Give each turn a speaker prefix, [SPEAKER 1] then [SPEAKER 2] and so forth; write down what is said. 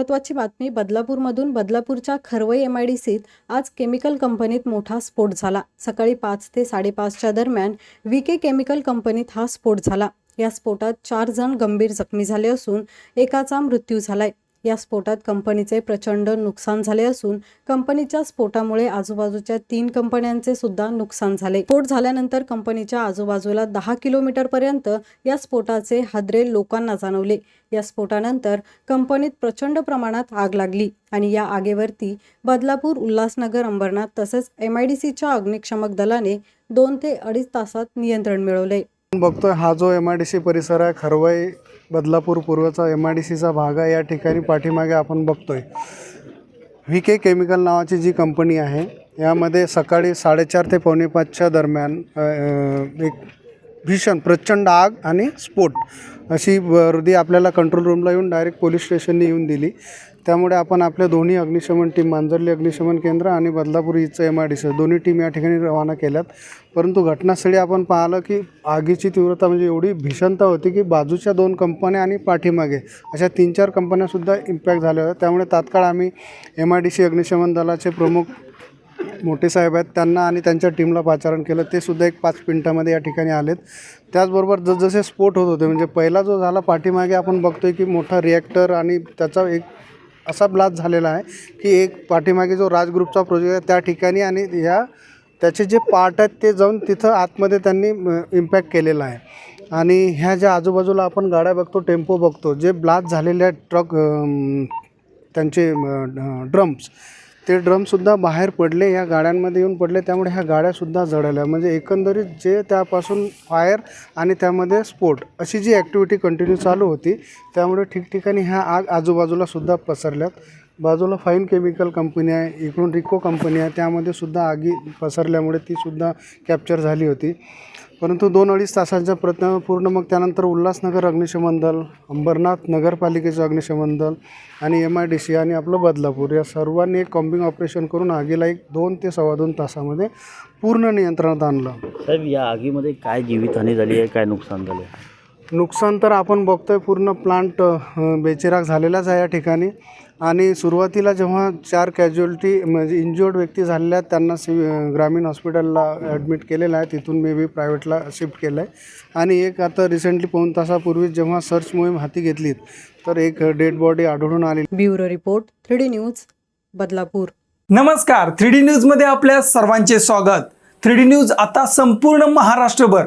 [SPEAKER 1] महत्त्वाची बातमी बदलापूरमधून बदलापूरच्या खरवई एम आय डी सीत आज केमिकल कंपनीत मोठा स्फोट झाला. सकाळी पाच ते साडेपाचच्या दरम्यान व्ही के केमिकल कंपनीत हा स्फोट झाला. या स्फोटात चार जण गंभीर जखमी झाले असून एकाचा मृत्यू झालाय. या स्फोटात कंपनीचे प्रचंड नुकसान झाले असून कंपनीच्या स्फोटामुळे आजूबाजूच्या तीन कंपन्यांचे सुद्धा नुकसान झाले. स्फोट झाल्यानंतर कंपनीच्या आजूबाजूला दहा किलोमीटरपर्यंत या स्फोटाचे हादरे लोकांना जाणवले. या स्फोटानंतर कंपनीत प्रचंड प्रमाणात आग लागली आणि या आगेवरती बदलापूर उल्हासनगर अंबरनाथ तसेच एम आय डी सीच्या अग्निशमक दलाने दोन ते अडीच तासात नियंत्रण मिळवले.
[SPEAKER 2] बघतोय हा जो एम आय डी सी परिसर आहे खरवाई बदलापूर पूर्वचा एम आय डी सीचा भाग आहे. या ठिकाणी पाठीमागे आपण बघतो आहे व्ही के केमिकल नावाची जी कंपनी आहे यामध्ये सकाळी साडेचार ते पावणे पाचच्या दरम्यान एक भीषण प्रचंड आग आणि स्फोट अशी वर्दी आपल्याला कंट्रोल रूमला येऊन डायरेक्ट पोलीस स्टेशनने येऊन दिली. त्यामुळे आपण आपल्या दोन्ही अग्निशमन टीम मांजर्ली अग्निशमन केंद्र आणि बदलापूर इथचं एम आय डी सी दोन्ही टीम या ठिकाणी रवाना केल्यात. परंतु घटनास्थळी आपण पाहिलं की आगीची तीव्रता म्हणजे एवढी भीषणता होती की बाजूच्या दोन कंपन्या आणि पाठीमागे अशा तीन चार कंपन्यासुद्धा इम्पॅक्ट झाल्या होत्या. त्यामुळे तात्काळ आम्ही एम आय डी सी अग्निशमन दलाचे प्रमुख मोठे साहेब आहेत त्यांना आणि त्यांच्या टीमला पाचारण केलं. ते सुद्धा एक पाच मिनटामध्ये या ठिकाणी आलेत. त्याचबरोबर जसजसे स्फोट होत होते म्हणजे पहिला जो झाला पाठीमागे आपण बघतोय की मोठा रिॲक्टर आणि त्याचा एक असा ब्लास्ट झालेला आहे की एक पाठीमागे जो राज ग्रुपचा प्रोजेक्ट आहे त्या ठिकाणी आणि ह्या त्याचे जे पार्ट आहेत ते जाऊन तिथं आतमध्ये त्यांनी इम्पॅक्ट केलेला आहे. आणि ह्या ज्या आजूबाजूला आपण गाड्या बघतो टेम्पो बघतो जे ब्लास्ट झालेल्या ट्रक त्यांचे ड्रम्स ते ड्रमसुद्धा बाहेर पडले या गाड्यांमध्ये येऊन पडले त्यामुळे ह्या गाड्यासुद्धा जळाल्या. म्हणजे एकंदरीत जे त्यापासून फायर आणि त्यामध्ये स्फोट अशी जी ॲक्टिव्हिटी कंटिन्यू चालू होती त्यामुळे ठिकठिकाणी ह्या आग आजूबाजूला सुद्धा पसरल्यात. बाजूला फाईन केमिकल कंपनी आहे इकडून रिको कंपनी आहे त्यामध्ये सुद्धा आगी पसरल्यामुळे तीसुद्धा कॅप्चर झाली होती. परंतु दोन अडीच तासांच्या प्रयत्न पूर्ण मग त्यानंतर उल्हासनगर अग्निशमन दल अंबरनाथ नगरपालिकेचं अग्निशमन दल आणि एम आय डी सी आणि आपलं बदलापूर या सर्वांनी एक कॉम्बिंग ऑपरेशन करून आगीला एक दोन ते सव्वा दोन तासामध्ये पूर्ण नियंत्रणात आणलं.
[SPEAKER 3] साहेब या आगीमध्ये काय जीवितहानी झाली आहे काय नुकसान झालं आहे?
[SPEAKER 2] नुकसान तर आपण बघतोय. पूर्ण प्लांट बेचिराग झालेलाच आहे या ठिकाणी. आणि सुरुवातीला जेव्हा चार कॅज्युअल्टी म्हणजे इंज्युअर्ड व्यक्ती झालेल्या आहेत त्यांना सि ग्रामीण हॉस्पिटलला ॲडमिट केलेलं आहे. तिथून मे बी प्रायव्हेटला शिफ्ट केलं आहे आणि एक आता रिसेंटली पाऊण तासापूर्वी जेव्हा सर्च मोहीम हाती घेतलीत तर एक डेड बॉडी आढळून आली.
[SPEAKER 1] Bureau report three D news Badlapur.
[SPEAKER 4] नमस्कार. थ्री डी न्यूजमध्ये आपल्या सर्वांचे स्वागत. थ्री डी न्यूज आता संपूर्ण महाराष्ट्रभर